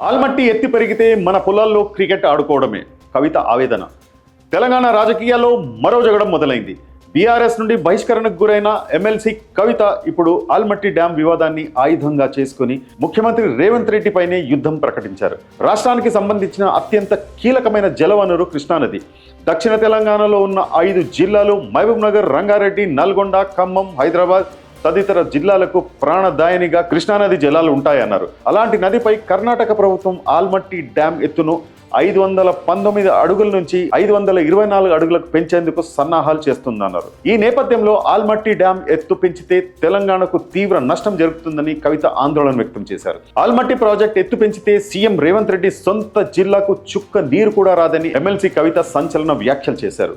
ఆల్మట్టి ఎత్తి పెరిగితే మన పొలాల్లో క్రికెట్ ఆడుకోవడమే కవిత ఆవేదన. తెలంగాణ రాజకీయాల్లో మరో జగడం మొదలైంది. బీఆర్ఎస్ నుండి బహిష్కరణకు గురైన ఎమ్మెల్సీ కవిత ఇప్పుడు ఆల్మట్టి డ్యాం వివాదాన్ని ఆయుధంగా చేసుకుని ముఖ్యమంత్రి రేవంత్ రెడ్డిపైనే యుద్ధం ప్రకటించారు. రాష్ట్రానికి సంబంధించిన అత్యంత కీలకమైన జలవనరు కృష్ణానది. దక్షిణ తెలంగాణలో ఉన్న ఐదు జిల్లాలు మహబూబ్ నగర్ రంగారెడ్డి నల్గొండ ఖమ్మం హైదరాబాద్ తదితర జిల్లాలకు ప్రాణదాయనిగా కృష్ణానది జలాలు ఉంటాయన్నారు. అలాంటి నదిపై కర్ణాటక ప్రభుత్వం ఆల్మట్టి డ్యాం ఎత్తును ఐదు వందల పంతొమ్మిది అడుగుల నుంచి ఐదు వందల ఇరవై నాలుగు అడుగులకు పెంచేందుకు సన్నాహాలు చేస్తుందన్నారు. ఈ నేపథ్యంలో ఆల్మట్టి డ్యాం ఎత్తు పెంచితే తెలంగాణకు తీవ్ర నష్టం జరుగుతుందని కవిత ఆందోళన వ్యక్తం చేశారు. ఆల్మట్టి ప్రాజెక్ట్ ఎత్తు పెంచితే సీఎం రేవంత్ రెడ్డి సొంత జిల్లాకు చుక్క నీరు కూడా రాదని ఎమ్మెల్సీ కవిత సంచలన వ్యాఖ్యలు చేశారు.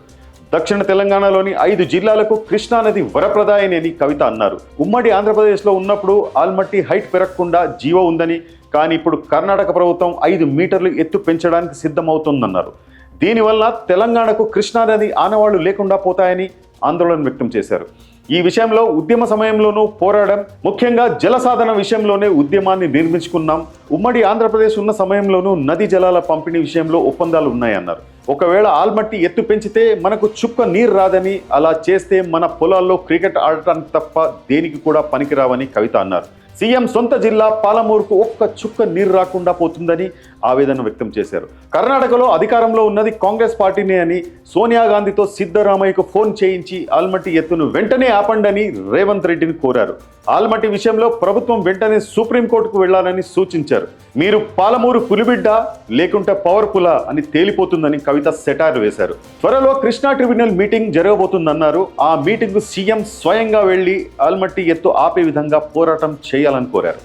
దక్షిణ తెలంగాణలోని ఐదు జిల్లాలకు కృష్ణానది వరప్రదాయని అని కవిత అన్నారు. ఉమ్మడి ఆంధ్రప్రదేశ్లో ఉన్నప్పుడు ఆల్మట్టి హైట్ పెరగకుండా జీవో ఉందని కానీ ఇప్పుడు కర్ణాటక ప్రభుత్వం ఐదు మీటర్లు ఎత్తు పెంచడానికి సిద్ధమవుతుందన్నారు. దీనివల్ల తెలంగాణకు కృష్ణానది ఆనవాళ్ళు లేకుండా పోతాయని ఆందోళన వ్యక్తం చేశారు. ఈ విషయంలో ఉద్యమ సమయంలోనూ పోరాడం. ముఖ్యంగా జల సాధన విషయంలోనే ఉద్యమాన్ని నిర్మించుకున్నాం. ఉమ్మడి ఆంధ్రప్రదేశ్ ఉన్న సమయంలోనూ నది జలాల పంపిణీ విషయంలో ఒప్పందాలు ఉన్నాయన్నారు. ఒకవేళ ఆల్మట్టి ఎత్తు పెంచితే మనకు చుక్క నీరు రాదని అలా చేస్తే మన పొలాల్లో క్రికెట్ ఆడటానికి తప్ప దేనికి కూడా పనికిరావని కవిత అన్నారు. సీఎం సొంత జిల్లా పాలమూరుకు ఒక్క చుక్క నీరు రాకుండా పోతుందని ఆవేదన వ్యక్తం చేశారు. కర్ణాటకలో అధికారంలో ఉన్నది కాంగ్రెస్ పార్టీనే అని సోనియా గాంధీతో సిద్ధరామయ్యకు ఫోన్ చేయించి ఆల్మట్టి ఎత్తును వెంటనే ఆపండని రేవంత్ రెడ్డిని కోరారు. ఆల్మట్టి విషయంలో ప్రభుత్వం వెంటనే సుప్రీంకోర్టుకు వెళ్ళాలని సూచించారు. మీరు పాలమూరు పులిబిడ్డ లేకుంటే పవర్ అని తేలిపోతుందని కవిత సెటార్ వేశారు. త్వరలో కృష్ణా ట్రిబ్యునల్ మీటింగ్ జరగబోతుందన్నారు. ఆ మీటింగ్ సీఎం స్వయంగా వెళ్ళి ఆల్మట్టి ఎత్తు ఆపే విధంగా పోరాటం చేయాలని కోరారు.